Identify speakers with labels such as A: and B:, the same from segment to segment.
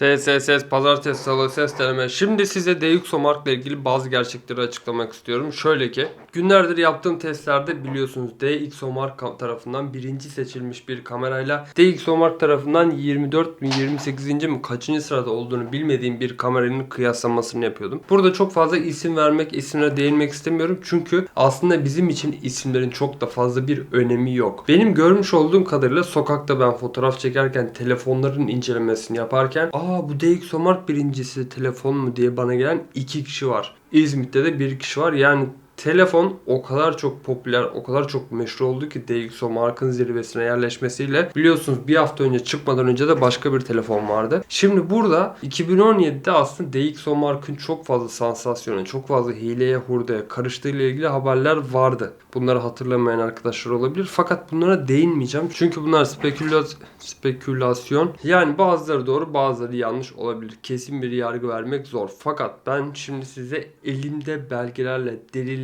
A: Ses ses ses pazartesi salı ses deneme. Şimdi size DxOMark ile ilgili bazı gerçekleri açıklamak istiyorum. Şöyle ki günlerdir yaptığım testlerde biliyorsunuz DxOMark tarafından birinci seçilmiş bir kamerayla DxOMark tarafından 24 mi 28. mi kaçıncı sırada olduğunu bilmediğim bir kameranın kıyaslamasını yapıyordum. Burada çok fazla isim vermek, isimlere değinmek istemiyorum. Çünkü aslında bizim için isimlerin çok da fazla bir önemi yok. Benim görmüş olduğum kadarıyla sokakta ben fotoğraf çekerken telefonların incelemesini yaparken aa bu DxOMark birincisi telefon mu diye bana gelen iki kişi var. İzmit'te de bir kişi var. Yani Telefon o kadar çok popüler, o kadar çok meşhur oldu ki DxOMark'ın zirvesine yerleşmesiyle biliyorsunuz bir hafta önce çıkmadan önce de başka bir telefon vardı. Şimdi burada 2017'de aslında DxOMark'ın çok fazla sansasyona, çok fazla hileye, hurdaya karıştığı ile ilgili haberler vardı. Bunları hatırlamayan arkadaşlar olabilir. Fakat bunlara değinmeyeceğim. Çünkü bunlar speküla- spekülasyon. Yani bazıları doğru bazıları yanlış olabilir. Kesin bir yargı vermek zor. Fakat ben şimdi size elimde belgelerle,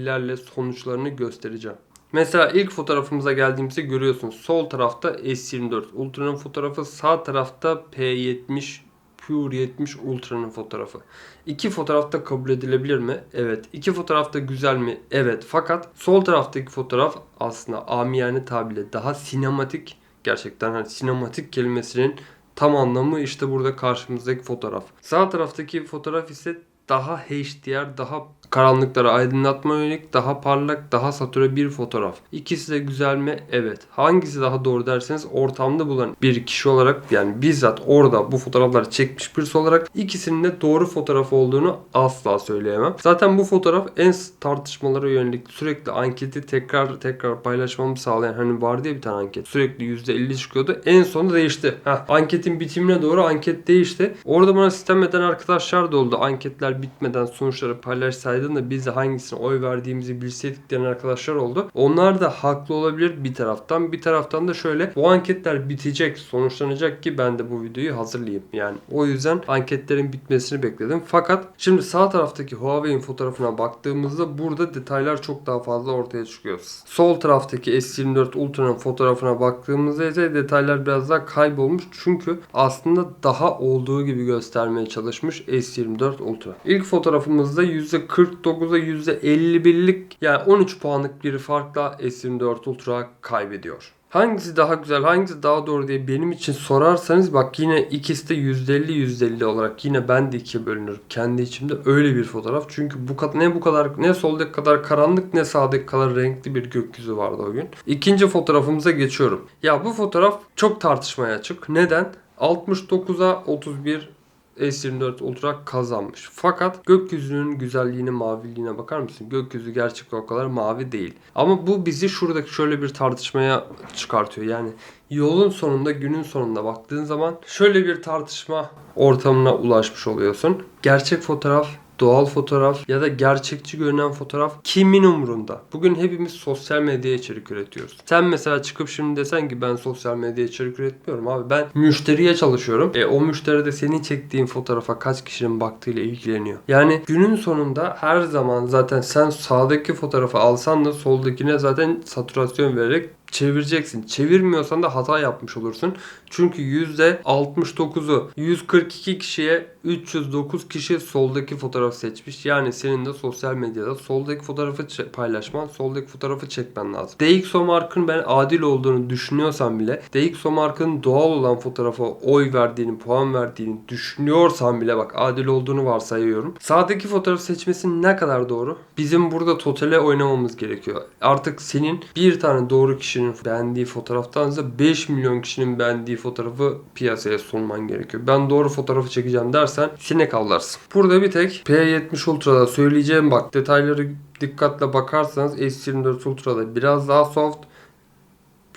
A: delillerle sonuçlarını göstereceğim. Mesela ilk fotoğrafımıza geldiğimizde görüyorsunuz. Sol tarafta S24 Ultra'nın fotoğrafı, sağ tarafta P70 Pure 70 Ultra'nın fotoğrafı. İki fotoğrafta kabul edilebilir mi? Evet. İki fotoğrafta güzel mi? Evet. Fakat sol taraftaki fotoğraf aslında amiyane tabirle daha sinematik. Gerçekten hani sinematik kelimesinin tam anlamı işte burada karşımızdaki fotoğraf. Sağ taraftaki fotoğraf ise daha HDR, daha karanlıkları aydınlatma yönelik, daha parlak, daha satüre bir fotoğraf. İkisi de güzel mi? Evet. Hangisi daha doğru derseniz ortamda bulan bir kişi olarak yani bizzat orada bu fotoğrafları çekmiş birisi olarak ikisinin de doğru fotoğraf olduğunu asla söyleyemem. Zaten bu fotoğraf en tartışmalara yönelik sürekli anketi tekrar tekrar paylaşmamı sağlayan hani vardı ya bir tane anket. Sürekli %50 çıkıyordu. En sonunda değişti. Heh, anketin bitimine doğru anket değişti. Orada bana sistem eden arkadaşlar da oldu. Anketler bitmeden sonuçları paylaşsaydın da biz de hangisine oy verdiğimizi bilseydik diyen arkadaşlar oldu. Onlar da haklı olabilir bir taraftan. Bir taraftan da şöyle bu anketler bitecek, sonuçlanacak ki ben de bu videoyu hazırlayayım. Yani o yüzden anketlerin bitmesini bekledim. Fakat şimdi sağ taraftaki Huawei'in fotoğrafına baktığımızda burada detaylar çok daha fazla ortaya çıkıyor. Sol taraftaki S24 Ultra'nın fotoğrafına baktığımızda ise detaylar biraz daha kaybolmuş. Çünkü aslında daha olduğu gibi göstermeye çalışmış S24 Ultra. İlk fotoğrafımızda %49'a %51'lik yani 13 puanlık bir farkla S24 Ultra kaybediyor. Hangisi daha güzel, hangisi daha doğru diye benim için sorarsanız bak yine ikisi de %50 %50 olarak yine ben de ikiye bölünürüm. Kendi içimde öyle bir fotoğraf. Çünkü bu kadar ne bu kadar ne soldaki kadar karanlık ne sağdaki kadar renkli bir gökyüzü vardı o gün. İkinci fotoğrafımıza geçiyorum. Ya bu fotoğraf çok tartışmaya açık. Neden? 69'a 31 S24 Ultra kazanmış. Fakat gökyüzünün güzelliğine, maviliğine bakar mısın? Gökyüzü gerçekten o kadar mavi değil. Ama bu bizi şuradaki şöyle bir tartışmaya çıkartıyor. Yani yolun sonunda, günün sonunda baktığın zaman şöyle bir tartışma ortamına ulaşmış oluyorsun. Gerçek fotoğraf doğal fotoğraf ya da gerçekçi görünen fotoğraf kimin umurunda? Bugün hepimiz sosyal medya içerik üretiyoruz. Sen mesela çıkıp şimdi desen ki ben sosyal medya içerik üretmiyorum abi. Ben müşteriye çalışıyorum. E o müşteri de senin çektiğin fotoğrafa kaç kişinin baktığıyla ilgileniyor. Yani günün sonunda her zaman zaten sen sağdaki fotoğrafı alsan da soldakine zaten saturasyon vererek çevireceksin. Çevirmiyorsan da hata yapmış olursun. Çünkü %69'u 142 kişiye 309 kişi soldaki fotoğraf seçmiş. Yani senin de sosyal medyada soldaki fotoğrafı paylaşman, soldaki fotoğrafı çekmen lazım. DxOMark'ın ben adil olduğunu düşünüyorsam bile DxOMark'ın doğal olan fotoğrafa oy verdiğini, puan verdiğini düşünüyorsam bile bak adil olduğunu varsayıyorum. Sağdaki fotoğraf seçmesi ne kadar doğru? Bizim burada totale oynamamız gerekiyor. Artık senin bir tane doğru kişinin beğendiği fotoğraftansa 5 milyon kişinin beğendiği fotoğrafı piyasaya sunman gerekiyor. Ben doğru fotoğrafı çekeceğim dersen sinek avlarsın. Burada bir tek P70 Ultra'da söyleyeceğim bak detayları dikkatle bakarsanız S24 Ultra'da biraz daha soft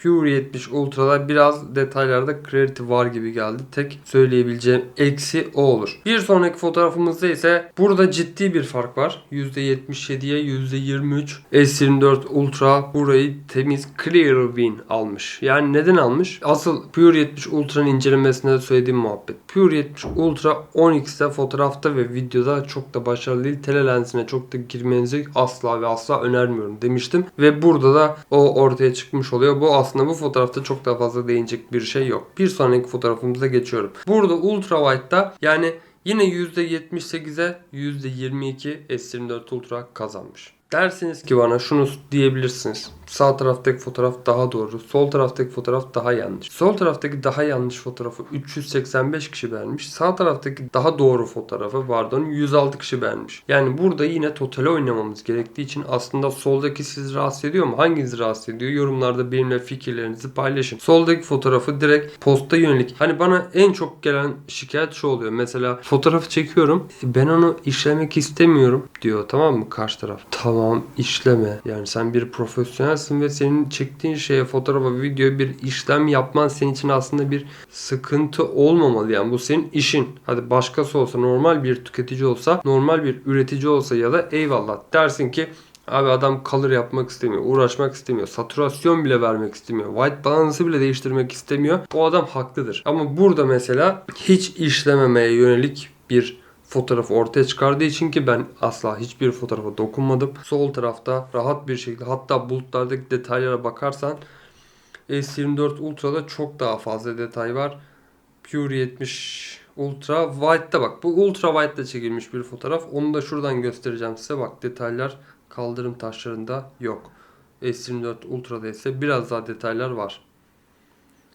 A: Pure 70 Ultra'da biraz detaylarda Clarity var gibi geldi. Tek söyleyebileceğim eksi o olur. Bir sonraki fotoğrafımızda ise burada ciddi bir fark var. %77'ye %23 S24 Ultra burayı temiz Clear Win almış. Yani neden almış? Asıl Pure 70 Ultra'nın incelemesinde de söylediğim muhabbet. Pure 70 Ultra 10x'te fotoğrafta ve videoda çok da başarılı değil. Tele lensine çok da girmenizi asla ve asla önermiyorum demiştim. Ve burada da o ortaya çıkmış oluyor. Bu aslında aslında bu fotoğrafta çok daha fazla değinecek bir şey yok. Bir sonraki fotoğrafımıza geçiyorum. Burada ultra wide'da yani yine %78'e %22 S24 Ultra kazanmış. Dersiniz ki bana şunu diyebilirsiniz. Sağ taraftaki fotoğraf daha doğru, sol taraftaki fotoğraf daha yanlış. Sol taraftaki daha yanlış fotoğrafı 385 kişi beğenmiş. Sağ taraftaki daha doğru fotoğrafı pardon 106 kişi beğenmiş. Yani burada yine totale oynamamız gerektiği için aslında soldaki sizi rahatsız ediyor mu? Hanginizi rahatsız ediyor? Yorumlarda benimle fikirlerinizi paylaşın. Soldaki fotoğrafı direkt posta yönelik. Hani bana en çok gelen şikayet şu oluyor. Mesela fotoğrafı çekiyorum. Ben onu işlemek istemiyorum diyor tamam mı karşı taraf. Tamam işleme. Yani sen bir profesyonelsin ve senin çektiğin şeye fotoğrafa videoya bir işlem yapman senin için aslında bir sıkıntı olmamalı. Yani bu senin işin. Hadi başkası olsa normal bir tüketici olsa normal bir üretici olsa ya da eyvallah dersin ki Abi adam color yapmak istemiyor, uğraşmak istemiyor, saturasyon bile vermek istemiyor, white balance'ı bile değiştirmek istemiyor. O adam haklıdır. Ama burada mesela hiç işlememeye yönelik bir fotoğrafı ortaya çıkardığı için ki ben asla hiçbir fotoğrafa dokunmadım. Sol tarafta rahat bir şekilde hatta bulutlardaki detaylara bakarsan S24 Ultra'da çok daha fazla detay var. Pure 70 Ultra White'da bak. Bu Ultra White'da çekilmiş bir fotoğraf. Onu da şuradan göstereceğim size. Bak detaylar kaldırım taşlarında yok. S24 Ultra'da ise biraz daha detaylar var.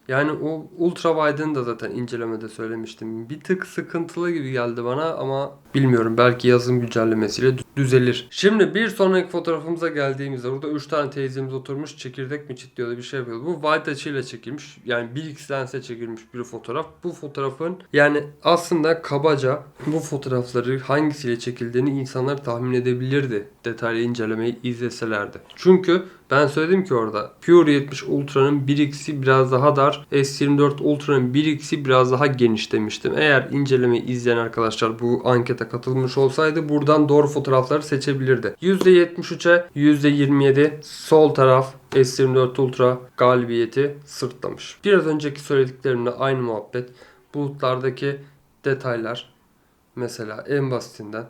A: Yani o Ultra Wide'ını da zaten incelemede söylemiştim. Bir tık sıkıntılı gibi geldi bana ama bilmiyorum belki yazın güncellemesiyle dü- düzelir. Şimdi bir sonraki fotoğrafımıza geldiğimizde burada 3 tane teyzemiz oturmuş çekirdek mi çitliyordu bir şey yapıyordu. Bu wide açıyla çekilmiş yani 1x lens'e çekilmiş bir fotoğraf. Bu fotoğrafın yani aslında kabaca bu fotoğrafları hangisiyle çekildiğini insanlar tahmin edebilirdi detaylı incelemeyi izleselerdi. Çünkü ben söyledim ki orada Pure 70 Ultra'nın 1x'i biraz daha dar, S24 Ultra'nın 1x'i biraz daha geniş demiştim. Eğer incelemeyi izleyen arkadaşlar bu ankete katılmış olsaydı buradan doğru fotoğrafları seçebilirdi. %73'e %27 sol taraf S24 Ultra galibiyeti sırtlamış. Biraz önceki söylediklerimle aynı muhabbet. Bulutlardaki detaylar mesela en basitinden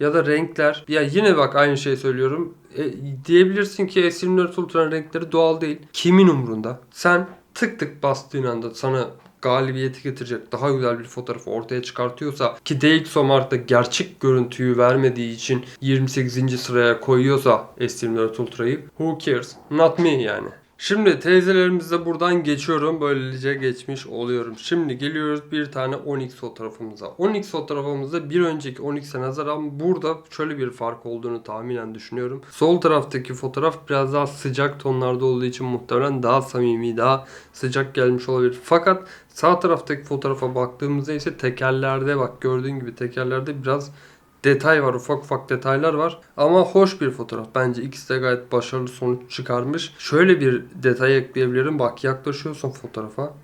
A: ya da renkler. Ya yine bak aynı şeyi söylüyorum. E, diyebilirsin ki S24 Ultra'nın renkleri doğal değil. Kimin umrunda? Sen tık tık bastığın anda sana galibiyeti getirecek daha güzel bir fotoğrafı ortaya çıkartıyorsa ki DxOMark'ta gerçek görüntüyü vermediği için 28. sıraya koyuyorsa S24 Ultra'yı who cares? Not me yani. Şimdi teyzelerimizle buradan geçiyorum. Böylece geçmiş oluyorum. Şimdi geliyoruz bir tane 10x fotoğrafımıza. 10x fotoğrafımızda bir önceki 10x'e nazaran burada şöyle bir fark olduğunu tahminen düşünüyorum. Sol taraftaki fotoğraf biraz daha sıcak tonlarda olduğu için muhtemelen daha samimi, daha sıcak gelmiş olabilir. Fakat sağ taraftaki fotoğrafa baktığımızda ise tekerlerde bak gördüğün gibi tekerlerde biraz detay var. Ufak ufak detaylar var. Ama hoş bir fotoğraf. Bence ikisi de gayet başarılı sonuç çıkarmış. Şöyle bir detay ekleyebilirim. Bak yaklaşıyorsun fotoğrafa.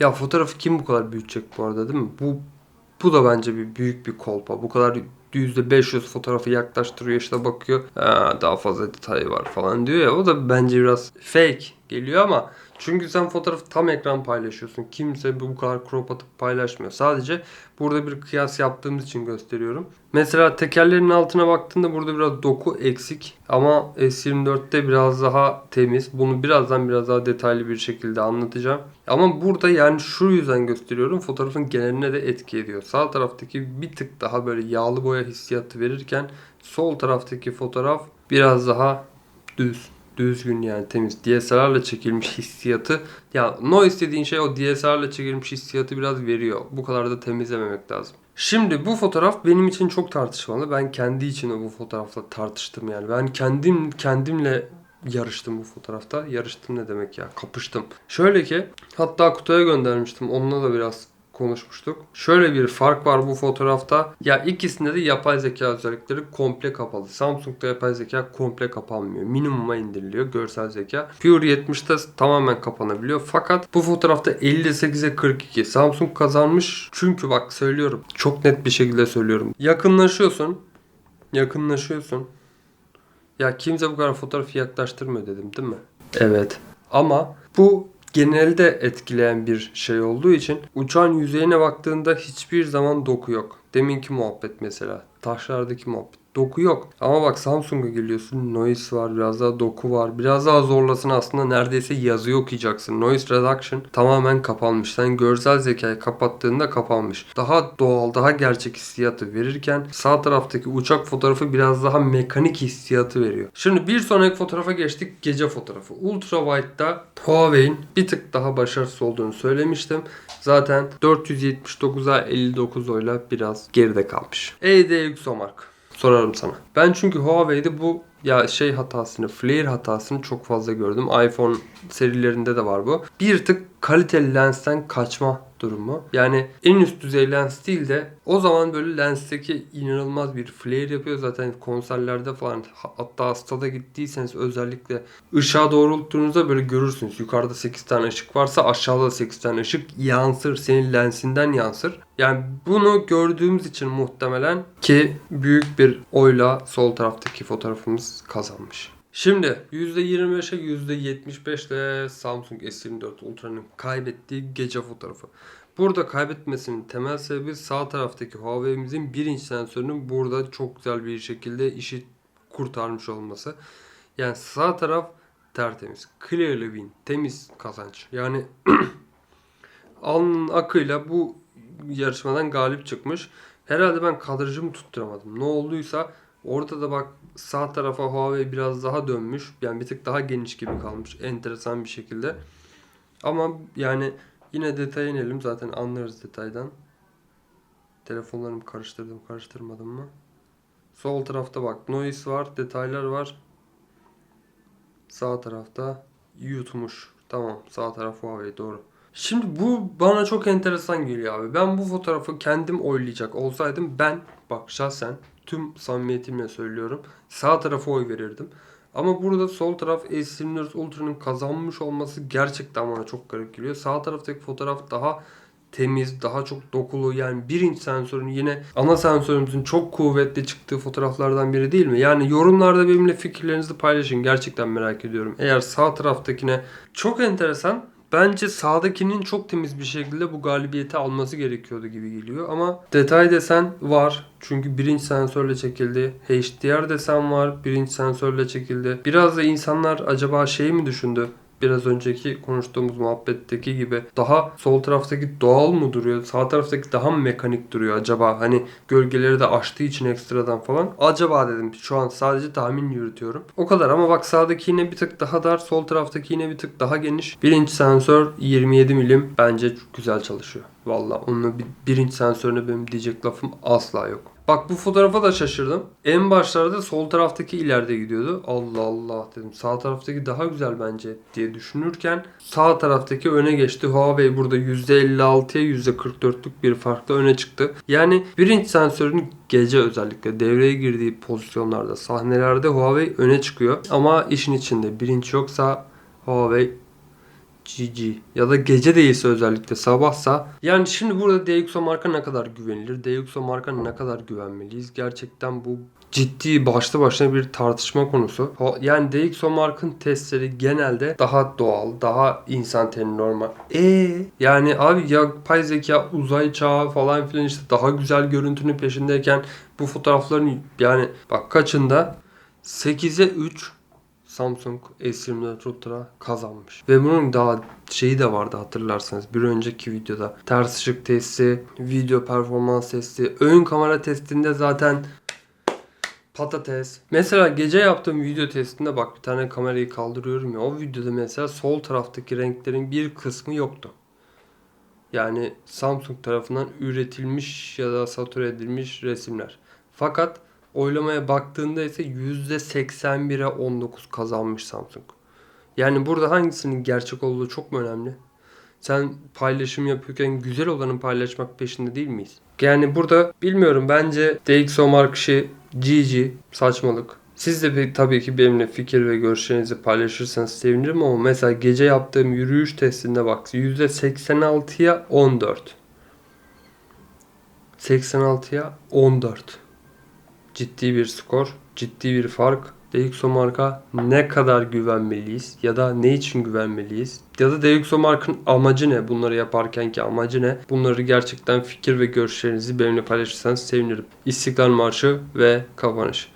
A: Ya fotoğrafı kim bu kadar büyütecek bu arada değil mi? Bu bu da bence bir büyük bir kolpa. Bu kadar %500 fotoğrafı yaklaştırıyor işte bakıyor. Ha, daha fazla detay var falan diyor ya. O da bence biraz fake geliyor ama çünkü sen fotoğrafı tam ekran paylaşıyorsun. Kimse bu kadar crop atıp paylaşmıyor. Sadece burada bir kıyas yaptığımız için gösteriyorum. Mesela tekerlerin altına baktığında burada biraz doku eksik. Ama S24'te biraz daha temiz. Bunu birazdan biraz daha detaylı bir şekilde anlatacağım. Ama burada yani şu yüzden gösteriyorum. Fotoğrafın geneline de etki ediyor. Sağ taraftaki bir tık daha böyle yağlı boya hissiyatı verirken sol taraftaki fotoğraf biraz daha düz düzgün yani temiz. DSLR'la çekilmiş hissiyatı ya no istediğin şey o DSLR'la çekilmiş hissiyatı biraz veriyor. Bu kadar da temizlememek lazım. Şimdi bu fotoğraf benim için çok tartışmalı. Ben kendi için de bu fotoğrafla tartıştım yani. Ben kendim kendimle yarıştım bu fotoğrafta. Yarıştım ne demek ya? Kapıştım. Şöyle ki hatta kutuya göndermiştim. Onunla da biraz konuşmuştuk. Şöyle bir fark var bu fotoğrafta. Ya ikisinde de yapay zeka özellikleri komple kapalı. Samsung'da yapay zeka komple kapanmıyor. Minimuma indiriliyor görsel zeka. Pure 70'te tamamen kapanabiliyor. Fakat bu fotoğrafta 58'e 42. Samsung kazanmış. Çünkü bak söylüyorum. Çok net bir şekilde söylüyorum. Yakınlaşıyorsun. Yakınlaşıyorsun. Ya kimse bu kadar fotoğrafı yaklaştırmıyor dedim değil mi? Evet. Ama bu genelde etkileyen bir şey olduğu için uçağın yüzeyine baktığında hiçbir zaman doku yok. Deminki muhabbet mesela. Taşlardaki muhabbet. Doku yok. Ama bak Samsung'a geliyorsun. Noise var. Biraz daha doku var. Biraz daha zorlasın aslında neredeyse yazıyı okuyacaksın. Noise reduction tamamen kapanmış. Sen görsel zekayı kapattığında kapanmış. Daha doğal, daha gerçek hissiyatı verirken sağ taraftaki uçak fotoğrafı biraz daha mekanik hissiyatı veriyor. Şimdi bir sonraki fotoğrafa geçtik. Gece fotoğrafı. Ultra Wide'da Huawei'in bir tık daha başarısız olduğunu söylemiştim. Zaten 479'a 59 oyla biraz geride kalmış. EDXOMark sorarım sana. Ben çünkü Huawei'de bu ya şey hatasını, flare hatasını çok fazla gördüm. iPhone serilerinde de var bu. Bir tık kaliteli lensten kaçma durumu. Yani en üst düzey lens değil de o zaman böyle lensteki inanılmaz bir flare yapıyor. Zaten konserlerde falan hatta hastada gittiyseniz özellikle ışığa doğrulttuğunuzda böyle görürsünüz. Yukarıda 8 tane ışık varsa aşağıda 8 tane ışık yansır. Senin lensinden yansır. Yani bunu gördüğümüz için muhtemelen ki büyük bir oyla sol taraftaki fotoğrafımız kazanmış. Şimdi %25'e %75 ile Samsung S24 Ultra'nın kaybettiği gece fotoğrafı. Burada kaybetmesinin temel sebebi sağ taraftaki Huawei'mizin 1 inç sensörünün burada çok güzel bir şekilde işi kurtarmış olması. Yani sağ taraf tertemiz. Clearly win. Temiz kazanç. Yani alnın akıyla bu yarışmadan galip çıkmış. Herhalde ben kadrajımı tutturamadım. Ne olduysa orada da bak sağ tarafa Huawei biraz daha dönmüş. Yani bir tık daha geniş gibi kalmış. Enteresan bir şekilde. Ama yani yine detaya inelim. Zaten anlarız detaydan. Telefonlarımı karıştırdım karıştırmadım mı? Sol tarafta bak noise var, detaylar var. Sağ tarafta yutmuş. Tamam sağ taraf Huawei doğru. Şimdi bu bana çok enteresan geliyor abi. Ben bu fotoğrafı kendim oylayacak olsaydım ben bak şahsen tüm samimiyetimle söylüyorum sağ tarafa oy verirdim. Ama burada sol taraf S24 Ultra'nın kazanmış olması gerçekten bana çok garip geliyor. Sağ taraftaki fotoğraf daha temiz, daha çok dokulu. Yani bir inç sensörün yine ana sensörümüzün çok kuvvetli çıktığı fotoğraflardan biri değil mi? Yani yorumlarda benimle fikirlerinizi paylaşın. Gerçekten merak ediyorum. Eğer sağ taraftakine çok enteresan. Bence sağdakinin çok temiz bir şekilde bu galibiyeti alması gerekiyordu gibi geliyor. Ama detay desen var. Çünkü birinci sensörle çekildi. HDR desen var. Birinci sensörle çekildi. Biraz da insanlar acaba şey mi düşündü? Biraz önceki konuştuğumuz muhabbetteki gibi daha sol taraftaki doğal mı duruyor? Sağ taraftaki daha mı mekanik duruyor acaba? Hani gölgeleri de açtığı için ekstradan falan. Acaba dedim şu an sadece tahmin yürütüyorum. O kadar ama bak sağdaki yine bir tık daha dar. Sol taraftaki yine bir tık daha geniş. Birinci sensör 27 milim. Bence güzel çalışıyor. Valla onun bir, birinci sensörüne benim diyecek lafım asla yok. Bak bu fotoğrafa da şaşırdım. En başlarda sol taraftaki ileride gidiyordu. Allah Allah dedim. Sağ taraftaki daha güzel bence diye düşünürken sağ taraftaki öne geçti. Huawei burada %56'ya %44'lük bir farkla öne çıktı. Yani birinci sensörün gece özellikle devreye girdiği pozisyonlarda, sahnelerde Huawei öne çıkıyor. Ama işin içinde birinci yoksa Huawei GG ya da gece değilse özellikle sabahsa yani şimdi burada DxO marka ne kadar güvenilir? DxO marka ne kadar güvenmeliyiz? Gerçekten bu ciddi başlı başına bir tartışma konusu. Yani DxO markın testleri genelde daha doğal, daha insan teni normal. E yani abi yapay zeka, uzay çağı falan filan işte daha güzel görüntünün peşindeyken bu fotoğrafların yani bak kaçında 8'e 3 Samsung S24 Ultra kazanmış. Ve bunun daha şeyi de vardı hatırlarsanız bir önceki videoda. Ters ışık testi, video performans testi, ön kamera testinde zaten patates. Mesela gece yaptığım video testinde bak bir tane kamerayı kaldırıyorum ya o videoda mesela sol taraftaki renklerin bir kısmı yoktu. Yani Samsung tarafından üretilmiş ya da satüre edilmiş resimler. Fakat oylamaya baktığında ise %81'e 19 kazanmış Samsung. Yani burada hangisinin gerçek olduğu çok mu önemli? Sen paylaşım yapıyorken güzel olanı paylaşmak peşinde değil miyiz? Yani burada bilmiyorum bence DxO markışı GG saçmalık. Siz de tabii ki benimle fikir ve görüşlerinizi paylaşırsanız sevinirim ama mesela gece yaptığım yürüyüş testinde bak %86'ya 14. 86'ya 14 ciddi bir skor, ciddi bir fark. DxO marka ne kadar güvenmeliyiz ya da ne için güvenmeliyiz? Ya da DxO markın amacı ne? Bunları yaparken ki amacı ne? Bunları gerçekten fikir ve görüşlerinizi benimle paylaşırsanız sevinirim. İstiklal Marşı ve kapanış.